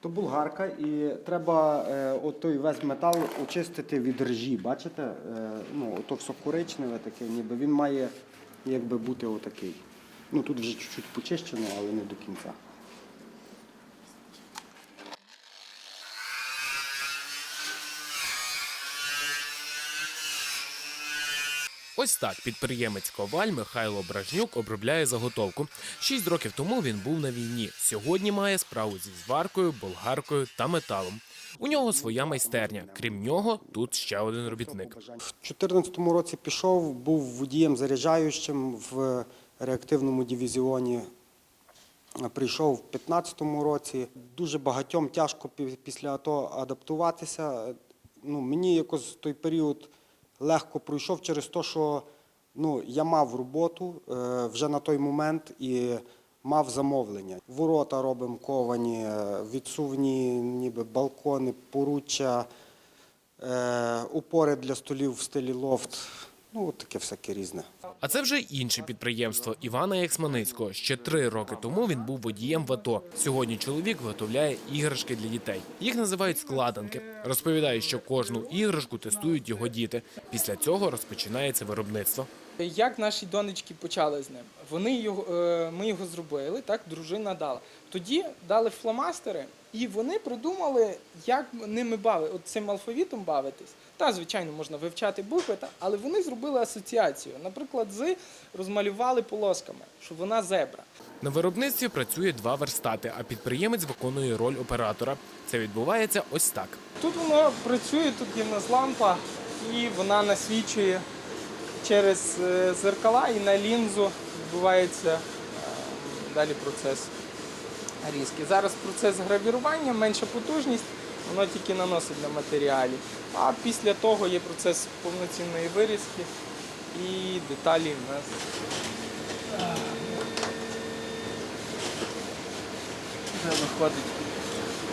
То булгарка, і треба е, той весь метал очистити від ржі. Бачите? Е, ну, ото все коричневе таке, ніби він має якби бути отакий. Ну тут вже чуть-чуть почищено, але не до кінця. Ось так підприємець Коваль Михайло Бражнюк обробляє заготовку. Шість років тому він був на війні. Сьогодні має справу зі зваркою, болгаркою та металом. У нього своя майстерня. Крім нього, тут ще один робітник. В 2014 році пішов, був водієм заряджаючим в реактивному дивізіоні. Прийшов в 2015 році. Дуже багатьом тяжко пі- після АТО адаптуватися. Ну, мені якось той період легко пройшов через те, що ну, я мав роботу е, вже на той момент і мав замовлення. Ворота робимо ковані, е, відсувні ніби балкони, поруччя, е, упори для столів в стилі лофт. Ну, от таке всяке різне. А це вже інше підприємство Івана Ясманицького. Ще три роки тому він був водієм в АТО. Сьогодні чоловік виготовляє іграшки для дітей. Їх називають складанки. Розповідає, що кожну іграшку тестують його діти. Після цього розпочинається виробництво. Як наші донечки почали з ним? Вони його, е, ми його зробили, так, дружина дала. Тоді дали фломастери, і вони придумали, як ними бави, от цим алфавітом бавитись. Та, звичайно, можна вивчати букви, та, але вони зробили асоціацію. Наприклад, з розмалювали полосками, що вона зебра. На виробництві працює два верстати, а підприємець виконує роль оператора. Це відбувається ось так. Тут воно працює, тут є в нас лампа, і вона насвічує через е, зеркала і на лінзу відбувається е, далі процес різки. Зараз процес гравірування, менша потужність, воно тільки наносить на матеріалі. А після того є процес повноцінної вирізки і деталі в нас. е, Вже виходить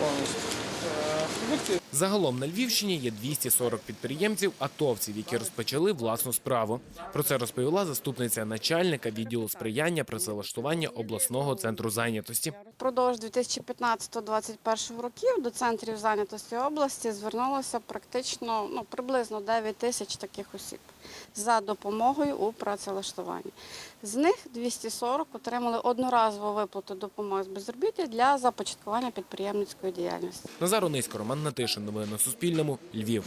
повністю. Загалом на Львівщині є 240 підприємців, атовців, які розпочали власну справу. Про це розповіла заступниця начальника відділу сприяння працевлаштування обласного центру зайнятості. Впродовж 2015-2021 років до центрів зайнятості області звернулося практично ну, приблизно 9 тисяч таких осіб за допомогою у працевлаштуванні. З них 240 отримали одноразову виплату допомоги з безробіття для започаткування підприємницької діяльності. Назар Онисько, Роман Натишин. Новини на Суспільному. Львів.